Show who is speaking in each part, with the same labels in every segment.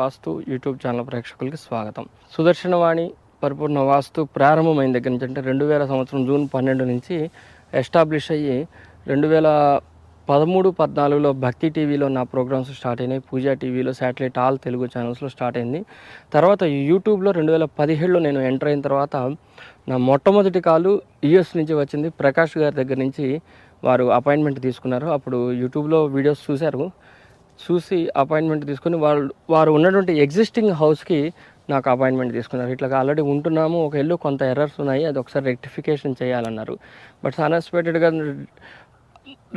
Speaker 1: వాస్తు YouTube channel ప్రేక్షకులకి స్వాగతం. సుదర్శనవాణి పరిపూర్ణ వాస్తు ప్రారంభమైన దగ్గర నుంచి అంటే రెండు వేల సంవత్సరం జూన్ పన్నెండు నుంచి ఎస్టాబ్లిష్ అయ్యి రెండు వేల పదమూడు పద్నాలుగులో భక్తి టీవీలో నా ప్రోగ్రామ్స్ స్టార్ట్ అయినాయి. పూజా టీవీలో శాటిలైట్ ఆల్ తెలుగు ఛానల్స్లో స్టార్ట్ అయింది. తర్వాత యూట్యూబ్లో రెండు వేల పదిహేడులో నేను ఎంటర్ అయిన తర్వాత నా మొట్టమొదటి కాలు యుఎస్ నుంచి వచ్చింది. ప్రకాష్ గారి దగ్గర నుంచి వారు అపాయింట్మెంట్ తీసుకున్నారు. అప్పుడు యూట్యూబ్లో వీడియోస్ చూశారు. చూసి అపాయింట్మెంట్ తీసుకుని వాళ్ళు వారు ఉన్నటువంటి ఎగ్జిస్టింగ్ హౌస్కి నాకు అపాయింట్మెంట్ తీసుకున్నారు. ఇట్లా ఆల్రెడీ ఉంటున్నాము ఒక ఇల్లు కొంత ఎర్రర్స్ ఉన్నాయి అది ఒకసారి రెక్టిఫికేషన్ చేయాలన్నారు. బట్ అన్ఎక్స్పెక్టెడ్గా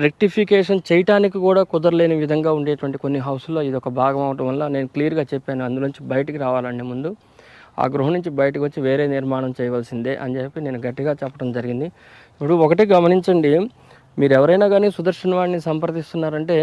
Speaker 1: రెక్టిఫికేషన్ చేయటానికి కూడా కుదరలేని విధంగా ఉండేటువంటి కొన్ని హౌస్లో ఇది ఒక భాగం అవటం వల్ల నేను క్లియర్గా చెప్పాను అందులోంచి బయటికి రావాలండి ముందు. ఆ గృహం నుంచి బయటకు వచ్చి వేరే నిర్మాణం చేయవలసిందే అని చెప్పి నేను గట్టిగా చెప్పడం జరిగింది. ఇప్పుడు ఒకటి గమనించండి మీరు ఎవరైనా కానీ సుదర్శన్ వాడిని సంప్రదిస్తున్నారంటే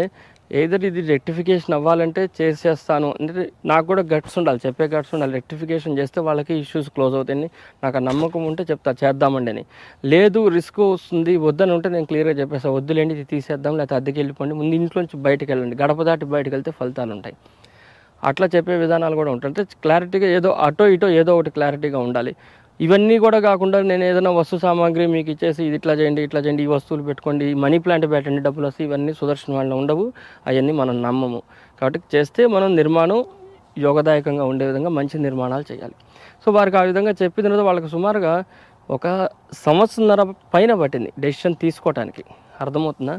Speaker 1: ఏదర్ ఇది రెక్టిఫికేషన్ అవ్వాలంటే చేసేస్తాను. అంటే నాకు కూడా గట్స్ ఉండాలి చెప్పే గట్స్ ఉండాలి. రెక్టిఫికేషన్ చేస్తే వాళ్ళకి ఇష్యూస్ క్లోజ్ అవుతాయని నాకు ఆ నమ్మకం ఉంటే చెప్తా చేద్దామండి అని. లేదు రిస్క్ వస్తుంది వద్దని ఉంటే నేను క్లియర్గా చెప్పేస్తా. వద్దులేండి ఇది తీసేద్దాం లేకపోతే అద్దెకి వెళ్ళిపోండి ముందు ఇంట్లోంచి బయటకు వెళ్ళండి. గడప దాటి బయటకు వెళ్తే ఫలితాలు ఉంటాయి. అట్లా చెప్పే విధానాలు కూడా ఉంటాయి. అంటే క్లారిటీగా ఏదో అటో ఇటో ఏదో ఒకటి క్లారిటీగా ఉండాలి. ఇవన్నీ కూడా కాకుండా నేను ఏదైనా వస్తు సామాగ్రి మీకు ఇచ్చేసి ఇది ఇట్లా చేయండి ఇట్లా చేయండి ఈ వస్తువులు పెట్టుకోండి మనీ ప్లాంట్ పెట్టండి డబ్బులు వస్తే ఇవన్నీ సుదర్శన వాళ్ళు ఉండవు అవన్నీ మనం నమ్మము. కాబట్టి చేస్తే మనం నిర్మాణం యోగదాయకంగా ఉండే విధంగా మంచి నిర్మాణాలు చేయాలి. సో వారికి ఆ విధంగా చెప్పిన తర్వాత వాళ్ళకి సుమారుగా ఒక సంవత్సరంన్నర పైన పట్టింది డెసిషన్ తీసుకోవటానికి. అర్థమవుతుందా?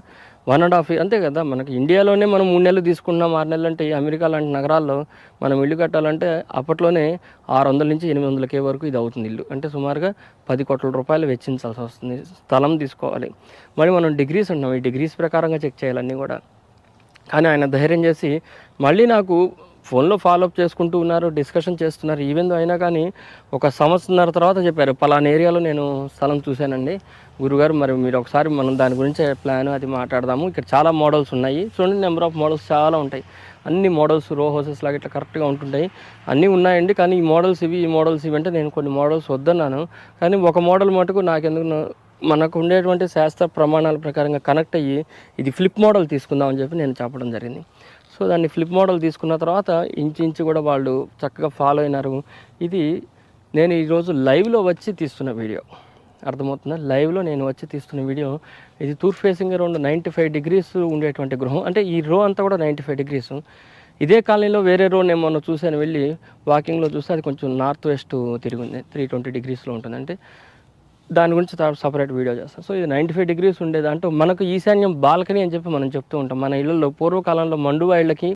Speaker 1: వన్ అండ్ హాఫ్ ఇయర్ అంతే కదా. మనకి ఇండియాలోనే మనం మూడు నెలలు తీసుకున్నాం ఆరు నెలలు అంటే అమెరికా లాంటి నగరాల్లో మనం ఇల్లు కట్టాలంటే అప్పట్లోనే ఆరు వందల నుంచి ఎనిమిది వందలకే వరకు ఇది అవుతుంది ఇల్లు. అంటే సుమారుగా పది కోట్ల రూపాయలు వెచ్చించాల్సి వస్తుంది. స్థలం తీసుకోవాలి. మరి మనం డిగ్రీస్ ఉన్నాం ఈ డిగ్రీస్ ప్రకారంగా చెక్ చేయాలన్నీ కూడా. కానీ ఆయన ధైర్యం చేసి మళ్ళీ నాకు ఫోన్లో ఫాలోఅప్ చేసుకుంటూ ఉన్నారు డిస్కషన్ చేస్తున్నారు. ఈవెన్ అయినా కానీ ఒక సంవత్సరం తర్వాత చెప్పారు పలానా ఏరియాలో నేను స్థలం చూశానండి. గురుగారు మరి మీరు ఒకసారి మనం దాని గురించి ప్లాన్ అది మాట్లాడదాము. ఇక్కడ చాలా మోడల్స్ ఉన్నాయి. చూడండి నెంబర్ ఆఫ్ మోడల్స్ చాలా ఉంటాయి. అన్ని మోడల్స్ రో హౌసెస్ లాగా ఇట్లా కరెక్ట్గా ఉంటుంటాయి. అన్నీ ఉన్నాయండి కానీ ఈ మోడల్స్ ఇవి ఈ మోడల్స్ ఇవి అంటే నేను కొన్ని మోడల్స్ వద్దన్నాను. కానీ ఒక మోడల్ మటుకు నాకెందుకు మనకు ఉండేటువంటి శాస్త్ర ప్రమాణాల ప్రకారంగా కనెక్ట్ అయ్యి ఇది ఫ్లిప్ మోడల్ తీసుకుందామని చెప్పి నేను చెప్పడం జరిగింది. సో దాన్ని ఫ్లిప్ మోడల్ తీసుకున్న తర్వాత ఇంచు కూడా వాళ్ళు చక్కగా ఫాలో అయినారు. ఇది నేను ఈరోజు లైవ్లో వచ్చి తీస్తున్న వీడియో అర్థమవుతుందా? లైవ్లో నేను వచ్చి తీస్తున్న వీడియో ఇది Toor facing around ninety five degrees ఉండేటువంటి గృహం. అంటే ఈ రో అంతా కూడా నైంటీ ఫైవ్ డిగ్రీస్ ఇదే కాలనీలో వేరే రో నేను మొన్న చూశాను. వెళ్ళి వాకింగ్లో చూస్తే అది కొంచెం నార్త్ వెస్ట్ తిరిగింది. త్రీ ట్వంటీ డిగ్రీస్లో ఉంటుంది. అంటే దాని గురించి సపరేట్ వీడియో చేస్తాం. సో ఇది నైంటీ ఫైవ్ డిగ్రీస్ ఉండేది దాంట్లో మనకు ఈశాన్యం బాల్కనీ అని చెప్పి మనం చెప్తూ ఉంటాం. మన ఇళ్ళల్లో పూర్వకాలంలో మండువా ఇళ్ళకి